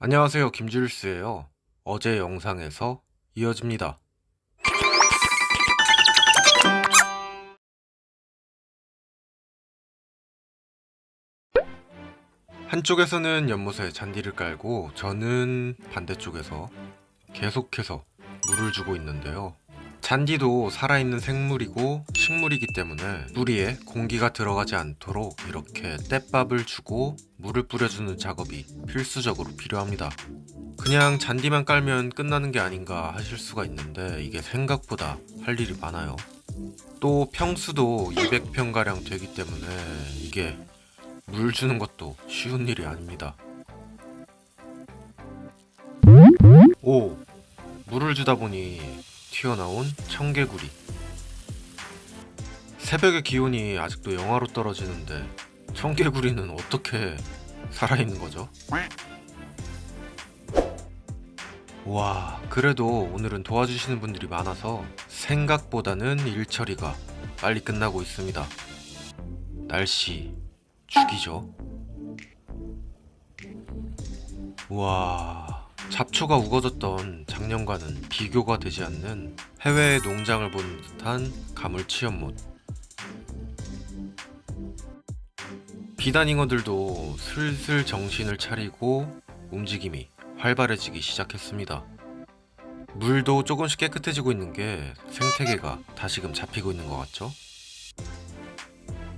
안녕하세요. 김주일스예요. 어제 영상에서 이어집니다. 한쪽에서는 연못에 잔디를 깔고 저는 반대쪽에서 계속해서 물을 주고 있는데요. 잔디도 살아있는 생물이고 식물이기 때문에 뿌리에 공기가 들어가지 않도록 이렇게 땔밥을 주고 물을 뿌려주는 작업이 필수적으로 필요합니다. 그냥 잔디만 깔면 끝나는 게 아닌가 하실 수가 있는데 이게 생각보다 할 일이 많아요. 또 평수도 200평가량 되기 때문에 이게 물 주는 것도 쉬운 일이 아닙니다. 오! 물을 주다 보니 튀어나온 청개구리. 새벽의 기온이 아직도 영하로 떨어지는데 청개구리는 어떻게 살아있는 거죠? 와, 그래도 오늘은 도와주시는 분들이 많아서 생각보다는 일 처리가 빨리 끝나고 있습니다. 날씨 죽이죠. 와, 잡초가 우거졌던 작년과는 비교가 되지 않는 해외의 농장을 보는 듯한 가물치 연못. 비단잉어들도 슬슬 정신을 차리고 움직임이 활발해지기 시작했습니다. 물도 조금씩 깨끗해지고 있는 게 생태계가 다시금 잡히고 있는 것 같죠?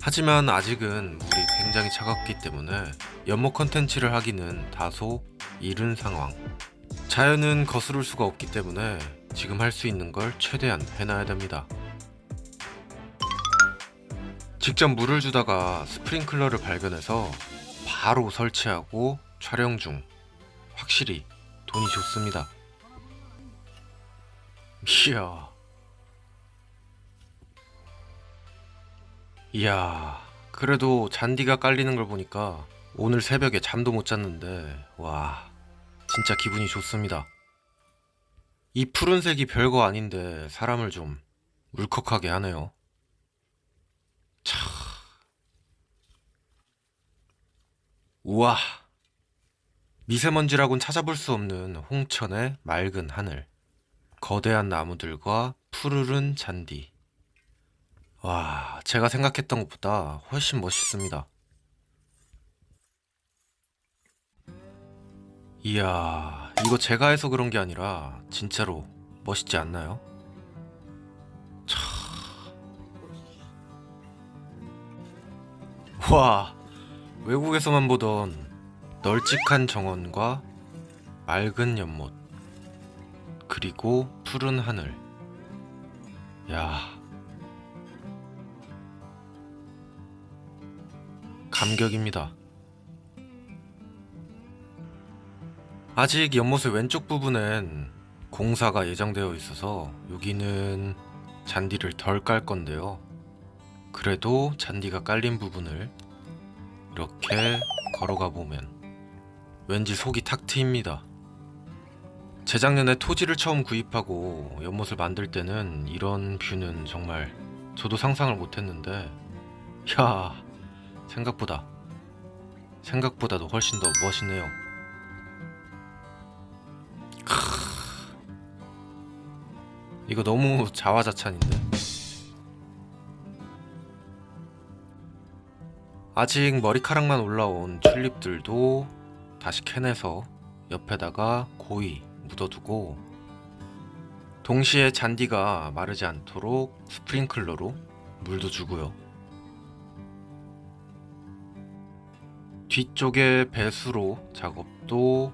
하지만 아직은 물이 굉장히 차갑기 때문에 연못 컨텐츠를 하기는 다소 이른 상황. 자연은 거스를 수가 없기 때문에 지금 할 수 있는 걸 최대한 해놔야 됩니다. 직접 물을 주다가 스프링클러를 발견해서 바로 설치하고 촬영 중. 확실히 돈이 좋습니다. 이야. 이야. 그래도 잔디가 깔리는 걸 보니까 오늘 새벽에 잠도 못 잤는데, 와. 진짜 기분이 좋습니다. 이 푸른색이 별거 아닌데 사람을 좀 울컥하게 하네요. 차. 우와. 미세먼지라곤 찾아볼 수 없는 홍천의 맑은 하늘. 거대한 나무들과 푸르른 잔디. 와, 제가 생각했던 것보다 훨씬 멋있습니다. 이야, 이거 제가 해서 그런 게 아니라 진짜로 멋있지 않나요? 차. 와, 외국에서만 보던 널찍한 정원과 맑은 연못, 그리고 푸른 하늘. 야. 감격입니다. 아직 연못의 왼쪽 부분엔 공사가 예정되어 있어서 여기는 잔디를 덜 깔 건데요. 그래도 잔디가 깔린 부분을 이렇게 걸어가 보면 왠지 속이 탁 트입니다. 재작년에 토지를 처음 구입하고 연못을 만들 때는 이런 뷰는 정말 저도 상상을 못했는데, 야 생각보다 생각보다도 훨씬 더 멋있네요. 이거 너무 자화자찬인데. 아직 머리카락만 올라온 튤립들도 다시 캐내서 옆에다가 고이 묻어두고 동시에 잔디가 마르지 않도록 스프링클러로 물도 주고요. 뒤쪽에 배수로 작업도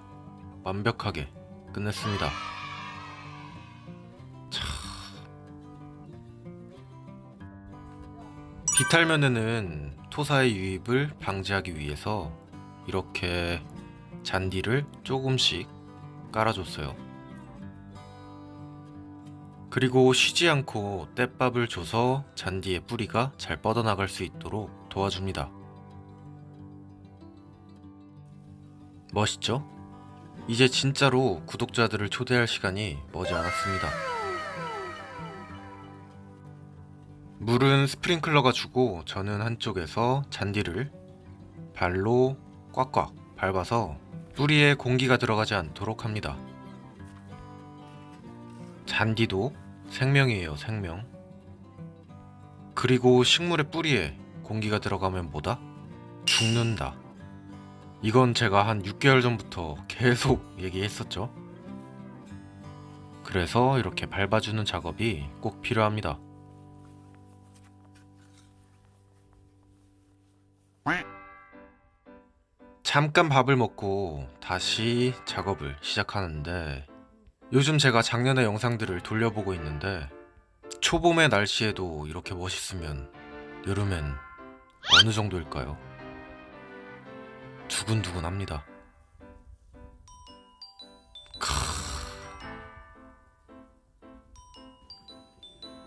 완벽하게 끝냈습니다. 비탈면에는 토사의 유입을 방지하기 위해서 이렇게 잔디를 조금씩 깔아줬어요. 그리고 쉬지 않고 땔밥을 줘서 잔디의 뿌리가 잘 뻗어나갈 수 있도록 도와줍니다. 멋있죠? 이제 진짜로 구독자들을 초대할 시간이 머지 않았습니다. 물은 스프링클러가 주고 저는 한쪽에서 잔디를 발로 꽉꽉 밟아서 뿌리에 공기가 들어가지 않도록 합니다. 잔디도 생명이에요, 생명. 그리고 식물의 뿌리에 공기가 들어가면 뭐다? 죽는다. 이건 제가 한 6개월 전부터 계속 얘기했었죠. 그래서 이렇게 밟아주는 작업이 꼭 필요합니다. 잠깐 밥을 먹고 다시 작업을 시작하는데 요즘 제가 작년의 영상들을 돌려보고 있는데 초봄의 날씨에도 이렇게 멋있으면 여름엔 어느 정도일까요? 두근두근합니다.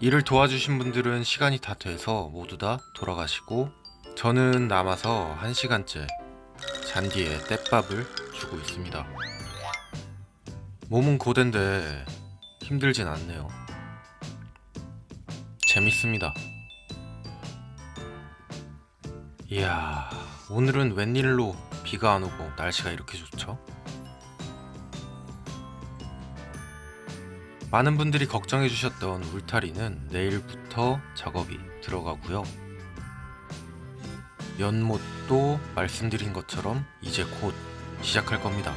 일을 도와주신 분들은 시간이 다 돼서 모두 다 돌아가시고 저는 남아서 한 시간째 잔디에 떼밥을 주고 있습니다. 몸은 고된데 힘들진 않네요. 재밌습니다. 이야, 오늘은 웬일로 비가 안 오고 날씨가 이렇게 좋죠? 많은 분들이 걱정해 주셨던 울타리는 내일부터 작업이 들어가고요. 연못도 말씀드린 것처럼 이제 곧 시작할 겁니다.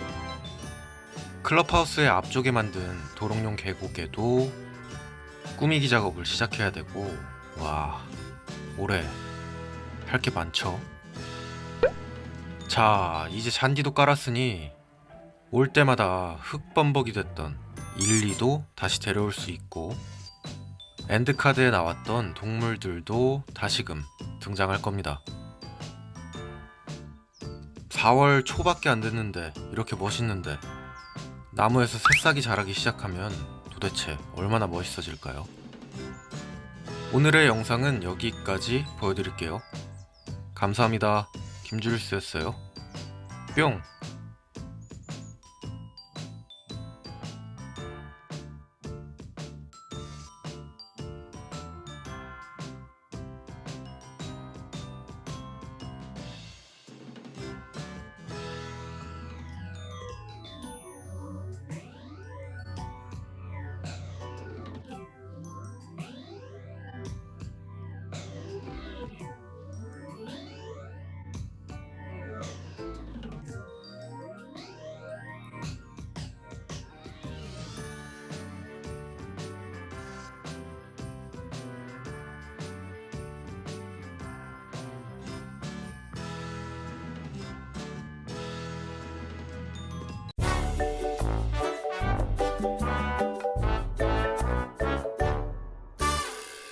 클럽하우스의 앞쪽에 만든 도롱뇽 계곡에도 꾸미기 작업을 시작해야 되고 와 올해 할 게 많죠. 자 이제 잔디도 깔았으니 올 때마다 흙범벅이 됐던 1, 2도 다시 데려올 수 있고 엔드카드에 나왔던 동물들도 다시금 등장할 겁니다. 4월 초밖에 안 됐는데 이렇게 멋있는데 나무에서 새싹이 자라기 시작하면 도대체 얼마나 멋있어질까요? 오늘의 영상은 여기까지 보여드릴게요. 감사합니다. 김주리스였어요. 뿅!